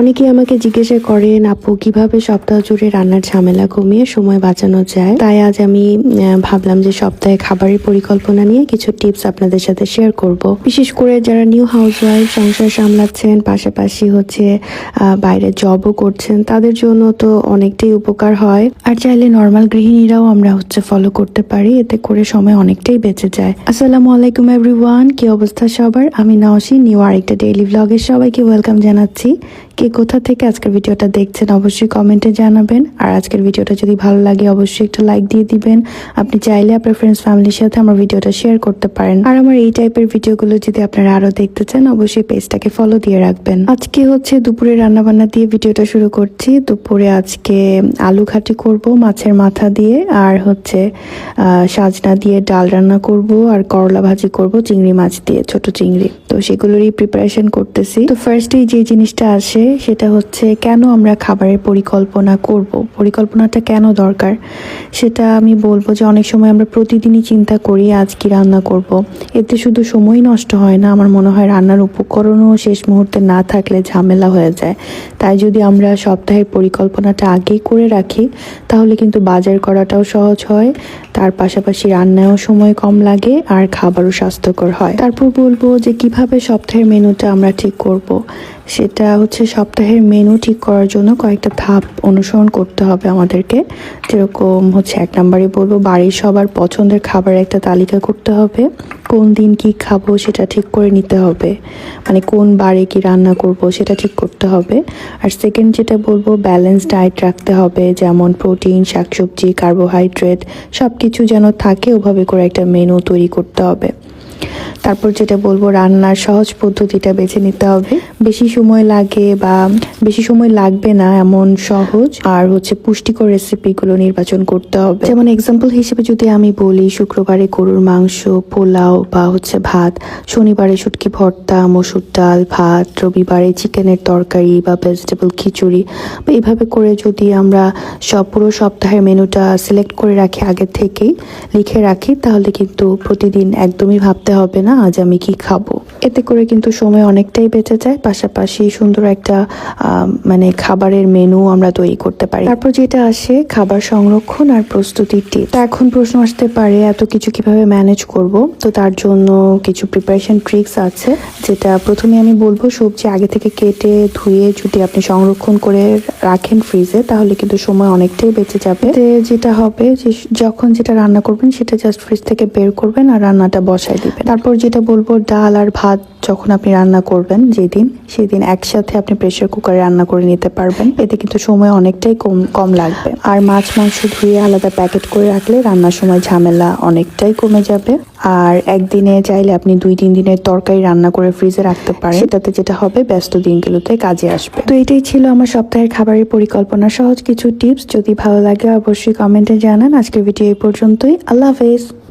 অনেকেই আমাকে জিজ্ঞাসা করেন, আপু, কীভাবে সপ্তাহ জুড়ে রান্নার ঝামেলা কমিয়ে সময় বাঁচানো যায়? তাই আজ আমি ভাবলাম যে সপ্তাহে খাবারের পরিকল্পনা নিয়ে কিছু টিপস আপনাদের সাথে শেয়ার করব। বিশেষ করে যারা নিউ হাউস ওয়াইফ সংসার সামলাচ্ছেন, পাশাপাশি হচ্ছে বাইরে জবও করছেন, তাদের জন্য তো অনেকটাই উপকার হয়। আর চাইলে নর্মাল গৃহিণীরাও আমরা হচ্ছে ফলো করতে পারি, এতে করে সময় অনেকটাই বেঁচে যায়। আসসালামু আলাইকুম এভরিওয়ান কি অবস্থা সবার? আমি নাওসি নিউ আরেকটা ডেইলি ব্লগে সবাইকে ওয়েলকাম জানাচ্ছি। কে কোথা থেকে আজকের ভিডিওটা দেখছেন অবশ্যই কমেন্টে জানাবেন। আর আজকের ভিডিওটা যদি ভালো লাগে অবশ্যই একটা লাইক দিয়ে দিবেন। আপনি চাইলে আপনার ফ্রেন্ডস ফ্যামিলির সাথে আমার ভিডিওটা শেয়ার করতে পারেন। আর আমার এই টাইপের ভিডিওগুলো যদি আপনারা আরও দেখতে চান, অবশ্যই পেজটাকে ফলো দিয়ে রাখবেন। আজকে হচ্ছে দুপুরে রান্না বান্না দিয়ে ভিডিওটা শুরু করছি। দুপুরে আজকে আলু ঘাটি করব মাছের মাথা দিয়ে, আর হচ্ছে সাজনা দিয়ে ডাল রান্না করব, আর করলা ভাজি করব, চিংড়ি মাছ দিয়ে, ছোট চিংড়ি। তো সেগুলোরই প্রিপারেশন করতেছি। তো ফার্স্টেই যে জিনিসটা আসে সেটা হচ্ছে কেন আমরা খাবারের পরিকল্পনা করব? পরিকল্পনাটা কেন দরকার? সেটা আমি বলব যে অনেক সময় আমরা প্রতিদিনই চিন্তা করি, আজ কি রান্না করব। এতে শুধু সময় নষ্ট হয় না, আমার মনে হয় রান্নার উপকরণও শেষ মুহূর্তে না থাকলে ঝামেলা হয়ে যায়। তাই যদি আমরা সপ্তাহের পরিকল্পনাটা আগেই করে রাখি, তাহলে কিন্তু বাজার করাটাও সহজ হয়। তার পাশাপাশি রান্নায়ও সময় কম লাগে আর খাবারও স্বাস্থ্যকর হয় তারপর বলব যে কীভাবে সপ্তাহের মেনুটা আমরা ঠিক করব। সেটা হচ্ছে সপ্তাহের মেনু ঠিক করার জন্য কয়েকটা ধাপ অনুসরণ করতে হবে আমাদেরকে যেরকম হচ্ছে এক নম্বরে বলব বাড়ির সবার পছন্দের খাবার একটা তালিকা করতে হবে কোন দিন কি খাব সেটা ঠিক করে নিতে হবে। মানে কোন বারে কি রান্না করব সেটা ঠিক করতে হবে। আর সেকেন্ড যেটা বলব ব্যালেন্স ডায়েট রাখতে হবে, যেমন প্রোটিন শাকসবজি কার্বোহাইড্রেট সব কিছু যেন থাকে, ওভাবে করে একটা মেনু তৈরি করতে হবে। তারপর যেটা বলব, রান্নার সহজ পদ্ধতিটা বেছে নিতে হবে। বেশি সময় লাগে বা বেশি সময় লাগবে না এমন সহজ। আর হচ্ছে পুষ্টিকর রেসিপিগুলো নির্বাচন করতে হবে। যেমন এক্সাম্পল হিসেবে যদি আমি বলি, শুক্রবারে গরুর মাংস, পোলাও বা হচ্ছে ভাত, শনিবারে শুটকি ভর্তা, মসুর ডাল, ভাত, রবিবারে চিকেনের তরকারি বা ভেজিটেবল খিচুড়ি। বা এইভাবে করে যদি আমরা সব পুরো সপ্তাহের মেনুটা সিলেক্ট করে রাখি আগে থেকেই, লিখে রাখি, তাহলে কিন্তু প্রতিদিন একদমই ভাবতে হবে না। আজ আমি কি খাব? এতে করে কিন্তু সময় অনেকটাই বেঁচে যায়। পাশাপাশি সুন্দর একটা মানে খাবারের মেনু আমরা তৈরি করতে পারি। তারপর যেটা আসে, খাবার সংরক্ষণ আর প্রস্তুতির টিপ তা এখন প্রশ্ন আসতে পারে, এত কিছু কীভাবে ম্যানেজ করব? তো তার জন্য কিছু প্রিপারেশন ট্রিক্স আছে, যেটা প্রথমে আমি বলব, সবজি আগে থেকে কেটে ধুয়ে যদি আপনি সংরক্ষণ করে রাখেন ফ্রিজে তাহলে কিন্তু সময় অনেকটাই বেঁচে যাবে। যেটা হবে যখন যেটা রান্না করবেন, সেটা জাস্ট ফ্রিজ থেকে বের করবেন আর রান্নাটা বসায় দিবেন। তারপর যেটা বলব, ডাল আর ভাত যখন আপনি রান্না করবেন যেদিন, সেদিন একসাথে আপনি প্রেসার কুকারে রান্না করে নিতে পারবেন। এতে কিন্তু সময় অনেকটাই কম কম লাগবে। আর মাছ, মাংস ধুয়ে আলাদা প্যাকেট করে রাখলে রান্নার সময় ঝামেলা অনেকটাই কমে যাবে। আর একদিনে চাইলে আপনি দুই, তিন দিনের তরকারি রান্না করে ফ্রিজে রাখতে পারেন। সেটাতে যেটা হবে, ব্যস্ত দিনগুলোতে কাজে আসবে। তো এটাই ছিল আমার সপ্তাহের খাবারের পরিকল্পনা সহজ কিছু টিপস যদি ভালো লাগে, অবশ্যই কমেন্টে জানান। আজকের ভিডিও এই পর্যন্তই। আল্লাহ হাফেজ।